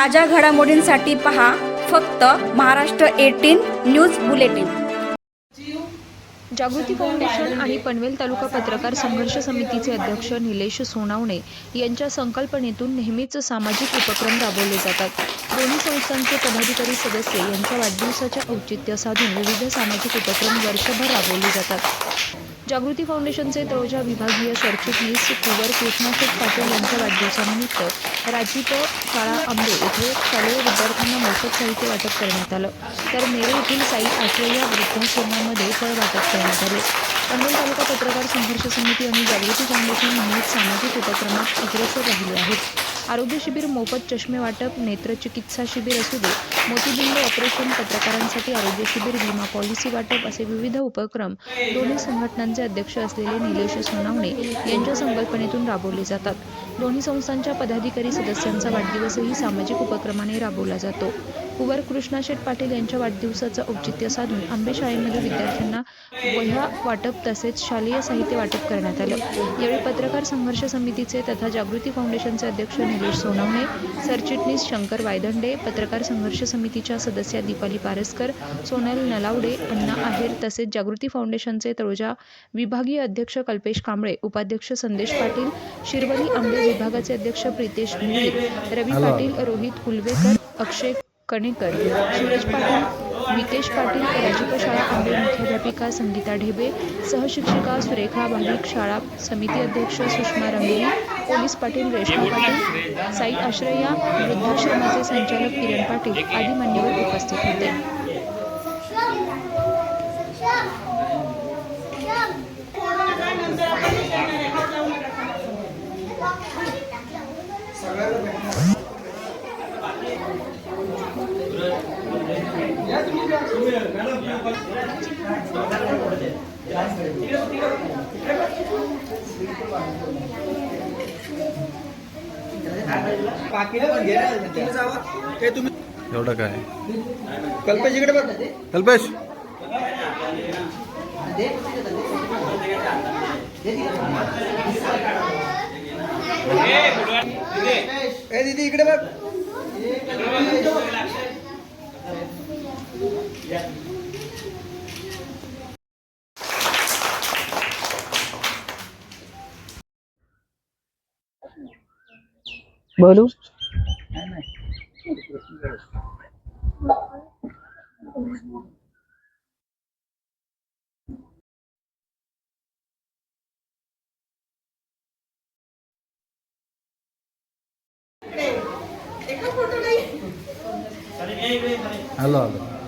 ताज्या घडामोडींसाठी पहा फक्त Maharashtra eighteen news bulletin. Jagruti foundation आणि पनवेल तालुका पत्रकार संघर्ष समितीचे अध्यक्ष निलेश सोनावणे यांच्या संकल्पनेतून नेहमीच सामाजिक उपक्रम राबवले जातात. दोन्ही संस्थांचे पदाधिकारी सदस्य यांच्या वाढदिवसाच्या औचित्य साधून विविध सामाजिक उपक्रम वर्षभर राबवले जातात. जागृती फाउंडेशनचे तळोजा विभागीय सरचिटणीस कुवर कृष्णाशेठ पाटील यांच्या वाढदिवसानिमित्त राजीप शाळा आंबे येथे शालेय विद्यार्थ्यांना मोफत साहित्य वाटप करण्यात आलं. तर नेरे येथील साई आश्रय या वृद्धाश्रमामध्ये फळ वाटप करण्यात आले. पनवेल तालुका पत्रकार संघर्ष समिती आणि जागृती फाउंडेशन नेहमीच सामाजिक उपक्रमात अग्रेसर राहिले आहेत. आरोग्य शिबिर मोफत चष्मे वाटप नेत्रचिकित्सा शिबिर असू दे मोतीबिंद ऑपरेशन पत्रकारांसाठी आरोग्य शिबिर विमा पॉलिसी वाटप असे विविध उपक्रम दोन्ही संघटनांचे अध्यक्ष असलेले निलेश सोनावणे यांच्या संकल्पनेतून राबवले जातात. दोन्ही संस्थांच्या पदाधिकारी सदस्यांचा वाढदिवसही सामाजिक उपक्रमाने राबवला जातो. कुवर कृष्णाशेठ पाटील यांच्या वाढदिवसाचं औचित्य साधून आंबे शाळेमध्ये विद्यार्थ्यांना वह्या वाटप तसेच शालेय साहित्य वाटप करण्यात आलं. यावेळी पत्रकार संघर्ष समितीचे तथा जागृती फाउंडेशनचे अध्यक्ष निलेश सोनवणे सरचिटणीस शंकर वायदंडे पत्रकार संघर्ष समितीच्या सदस्या दीपाली पारसकर सोनल नलावडे अण्णा आहेर तसेच जागृती फाउंडेशनचे तळोजा विभागीय अध्यक्ष कल्पेश कांबळे उपाध्यक्ष संदेश पाटील शिरवली आंबे विभागाचे अध्यक्ष प्रितेश भुईर रवी पाटील रोहित कुलवेकर अक्षय कणेकर सूरज पाटील विकेश पाटील राजीव शाळा आंबे मुख्याध्यापिका संगीता ढेबे सहशिक्षिका सुरेखा भाविक शाळा समिती अध्यक्ष सुषमा रंगेली पोलीस पाटील रेश्मा पाटील साई आश्रय वृद्धाश्रमाचे संचालक किरण पाटील आदी मान्यवर उपस्थित होते. एवढं काय? कल्पेश इकडे बघ. कल्पेश? ए दीदी इकडे बघ. बोलू? Hello hello.